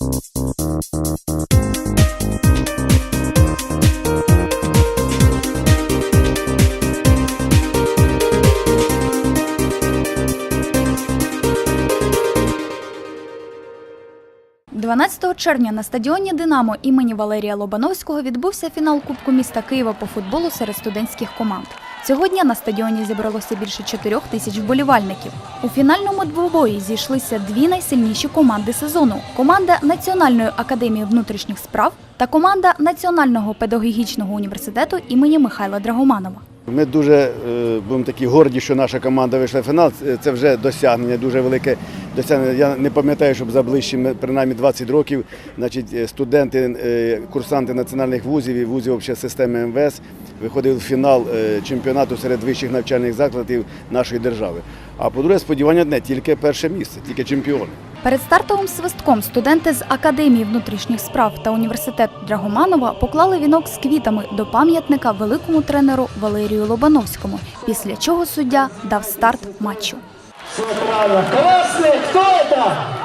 – 12 червня на стадіоні Динамо імені Валерія Лобановського відбувся фінал Кубку міста Києва по футболу серед студентських команд. Цього дня на стадіоні зібралося більше 4 тисяч вболівальників. У фінальному двобої зійшлися дві найсильніші команди сезону: команда Національної академії внутрішніх справ та команда Національного педагогічного університету імені Михайла Драгоманова. Ми дуже е, будемо такі горді, що наша команда вийшла в фінал. Це- Це вже досягнення, дуже велике досягнення. Я не пам'ятаю, щоб за ближчими принаймні 20 років значить, е, студенти, е, курсанти національних вузів і вузів системи МВС виходили в фінал е, чемпіонату серед вищих навчальних закладів нашої держави. А по-друге, сподівання не тільки перше місце, тільки чемпіони. Перед стартовим свистком студенти з Академії внутрішніх справ та університету Драгоманова поклали вінок з квітами до пам'ятника великому тренеру Валерію Лобановському, після чого суддя дав старт матчу. Все правильно. Красний, хто это?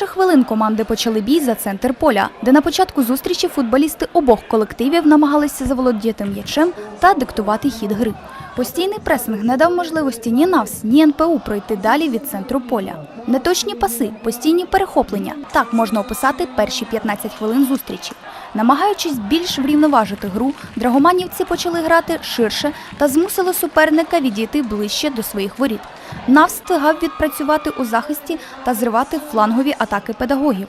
Перших хвилин команди почали бій за центр поля, де на початку зустрічі футболісти обох колективів намагалися заволодіти м'ячем та диктувати хід гри. Постійний пресинг не дав можливості ні НАВС, ні НПУ пройти далі від центру поля. Неточні паси, постійні перехоплення. Так можна описати перші 15 хвилин зустрічі. Намагаючись більш врівноважити гру, драгоманівці почали грати ширше та змусили суперника відійти ближче до своїх воріт. Навс встигав відпрацювати у захисті та зривати флангові атаки педагогів.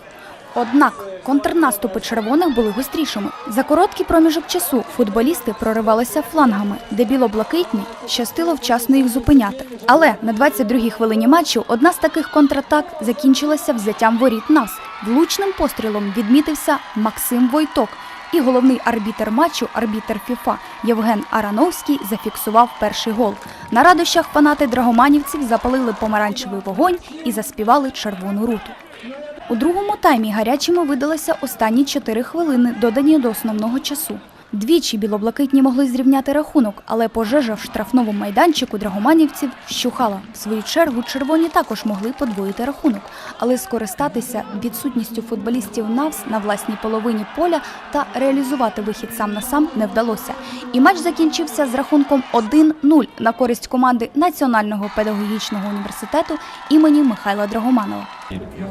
Однак контрнаступи червоних були гострішими. За короткий проміжок часу футболісти проривалися флангами, де білоблакитні щастило вчасно їх зупиняти. Але на 22-й хвилині матчу одна з таких контратак закінчилася взяттям воріт НАС. Влучним пострілом відмітився Максим Войток. І головний арбітер матчу, арбітер ФІФА Євген Арановський, зафіксував перший гол. На радощах фанати драгоманівців запалили помаранчевий вогонь і заспівали червону руту. У другому таймі гарячими видалися останні 4 хвилини, додані до основного часу. Двічі білоблакитні могли зрівняти рахунок, але пожежа в штрафному майданчику драгоманівців вщухала. В свою чергу червоні також могли подвоїти рахунок, але скористатися відсутністю футболістів НАВС на власній половині поля та реалізувати вихід сам на сам не вдалося. І матч закінчився з рахунком 1-0 на користь команди Національного педагогічного університету імені Михайла Драгоманова.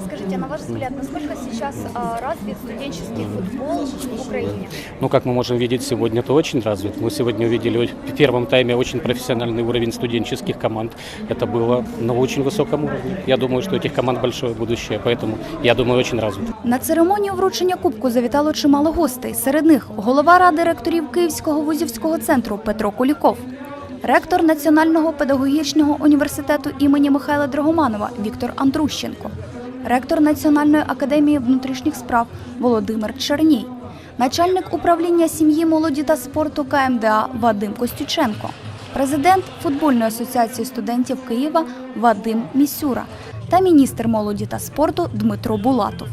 Скажите, на ваш взгляд, насколько сейчас развит студенческий футбол в Украине? Ну, как мы можем видеть, сегодня это очень развит. Мы сегодня увидели в первом тайме очень профессиональный уровень студенческих команд. Это было на очень высоком уровне. Я думаю, что у этих команд большое будущее, поэтому я думаю, очень развит. На церемонію вручення кубку завітало чимало гостей. Серед них голова ради ректорів Київського вузівського центру Петро Куліков, ректор Національного педагогічного університету імені Михайла Драгоманова Віктор Андрущенко, ректор Національної академії внутрішніх справ Володимир Черній, начальник управління сім'ї, молоді та спорту КМДА Вадим Костюченко, президент футбольної асоціації студентів Києва Вадим Місюра та міністр молоді та спорту Дмитро Булатов.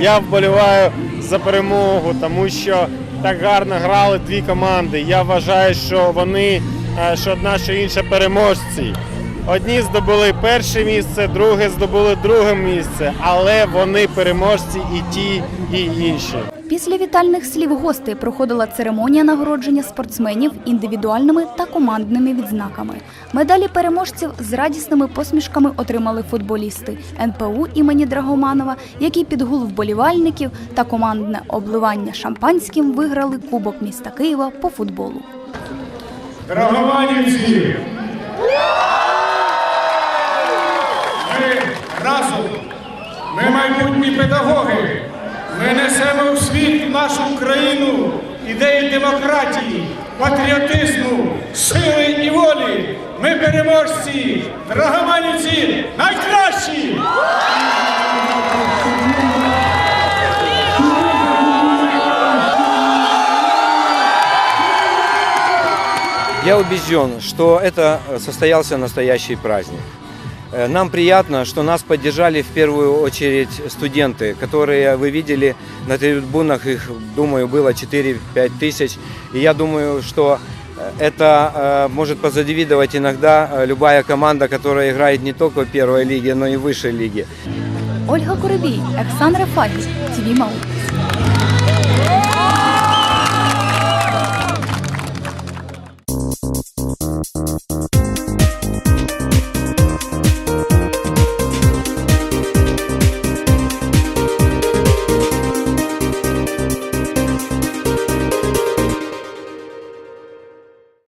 Я вболіваю за перемогу, тому що так гарно грали дві команди. Я вважаю, що вони, е, що одна, що інша переможці. Одні здобули перше місце, друге здобули друге місце, але вони переможці і ті, і інші. Після вітальних слів гостей проходила церемонія нагородження спортсменів індивідуальними та командними відзнаками. Медалі переможців з радісними посмішками отримали футболісти НПУ імені Драгоманова, які під гул вболівальників та командне обливання шампанським виграли Кубок міста Києва по футболу. Драгоманівці! ми майбутні педагоги. Ми несемо в світ нашу країну ідеї демократії, патріотизму, сили і волі. Ми переможці! Драгоманівці найкращі! Я убежден, что это состоялся настоящий праздник. Э, Нам приятно, что нас поддержали в первую очередь студенты, которые вы видели на трибунах, их, думаю, было 4-5 тысяч. И я думаю, что э, это э, может позавидовать иногда э, любая команда, которая играет не только в первой лиге, но и в высшей лиге. Ольга Коробій, Оксан Рефагі, ТВ Мау.